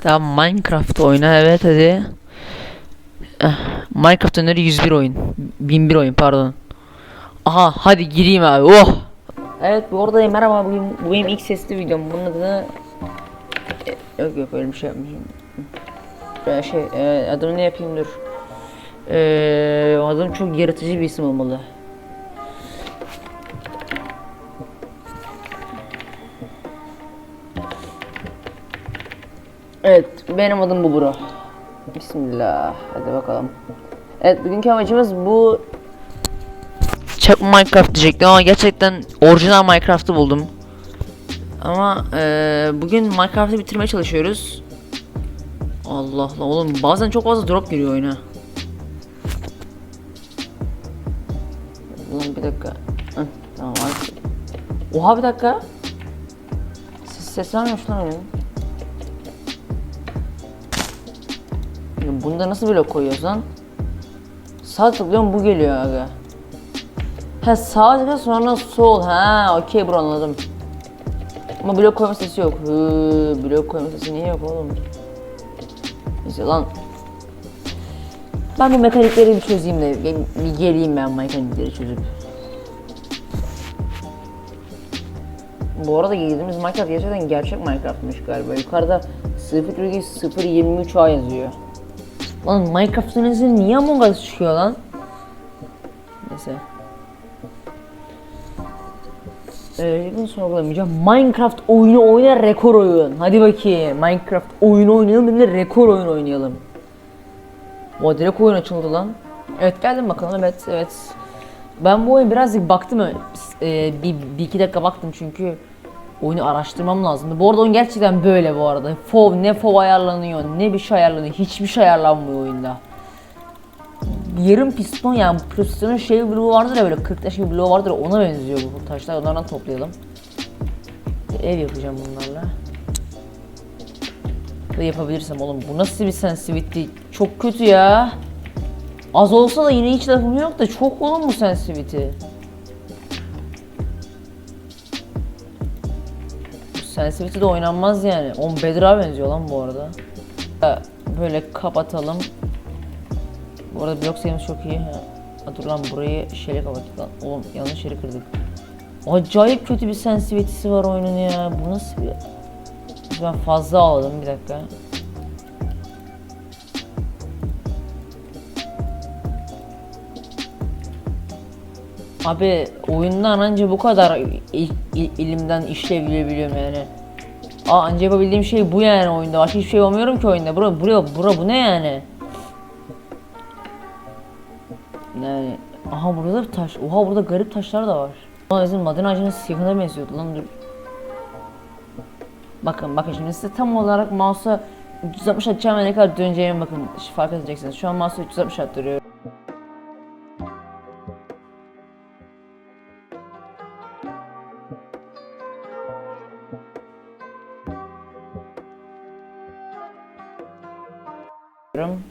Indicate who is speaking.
Speaker 1: Tamam Minecraft oyna evet hadi. Eh, Minecraft öneri 101 oyun. 1001 oyun pardon. Aha hadi gireyim abi oh. Evet bu arada merhaba bugün bu benim ilk sesli videom. Bunun adını E, yok yok öyle bir şey yapmayacağım. Ee, şey e, adını ne yapayım dur. Ee, adım çok yaratıcı bir isim olmalı. Evet, benim adım bu bro. Bismillah. Hadi bakalım. Evet, bugünkü amacımız bu Çakma Minecraft diyecektim ama gerçekten orijinal Minecraft'ı buldum. Ama eee, bugün Minecraft'ı bitirmeye çalışıyoruz. Allah Allah oğlum bazen çok fazla drop giriyor oyuna. Ulan bir dakika. Hı, tamam artık. Oha bir dakika. Ses, ses vermiyormuş lan oyun. Bunda nasıl blok koyuyoruz lan? Sağ tıklıyorum bu geliyor aga. Ha sağ tıkla sonra sol. Ha okey bro anladım. Ama blok koyma sesi yok. Hı, blok koyma sesi niye yok oğlum? Neyse lan. Ben bu mekanikleri bir çözeyim de bir- geleyim ben mekanikleri çözüp. Bu arada girdiğimiz Minecraft gerçekten gerçek Minecraft'mış galiba. Yukarıda 0.023A yazıyor. Lan Minecraft sunucusu niye Among Us çıkıyor lan? Neyse. Ee, bunu sorgulamayacağım. Minecraft oyunu oyna rekor oyun. Hadi bakayım. Minecraft oyunu oynayalım hem de rekor oyun oynayalım. O direkt oyun açıldı lan. Evet geldim bakalım evet evet. Ben bu oyun birazcık baktım. Ee, bir, bir iki dakika baktım çünkü oyunu araştırmam lazımdı. Bu arada oyun gerçekten böyle bu arada. FOV ne FOV ayarlanıyor ne bir şey ayarlanıyor. Hiçbir şey ayarlanmıyor oyunda. Yarım piston yani pistonun şey bloğu vardır ya böyle 40 taş bloğu vardır ona benziyor bu taşlar. Onlardan toplayalım. Ev yapacağım bunlarla. Ve yapabilirsem oğlum bu nasıl bir sensitivity? Çok kötü ya. Az olsa da yine hiç lafım yok da çok oğlum bu sensitivity. Bu sensitivity de oynanmaz yani. On Bedrock'a benziyor lan bu arada. Böyle kapatalım. Bu arada blok sayımız çok iyi. Ha, dur lan burayı şeyle kapattık lan. Oğlum yanlış yeri kırdık. Acayip kötü bir sensitivity'si var oyunun ya. Bu nasıl bir... Ben fazla aldım bir dakika. Abi oyundan anca bu kadar il- il- ilimden işleyebiliyorum yani. Aa anca yapabildiğim şey bu yani oyunda. Başka hiçbir şey yapamıyorum ki oyunda. Bura, buraya, bura bu ne yani? Yani aha burada da bir taş. Oha burada garip taşlar da var. Ama bizim maden ağacının siyahına benziyordu lan dur. Bakın bakın şimdi size tam olarak mouse'a 360 atacağım ve ne kadar döneceğimi bakın fark edeceksiniz. Şu an mouse'a 360 attırıyorum. Ram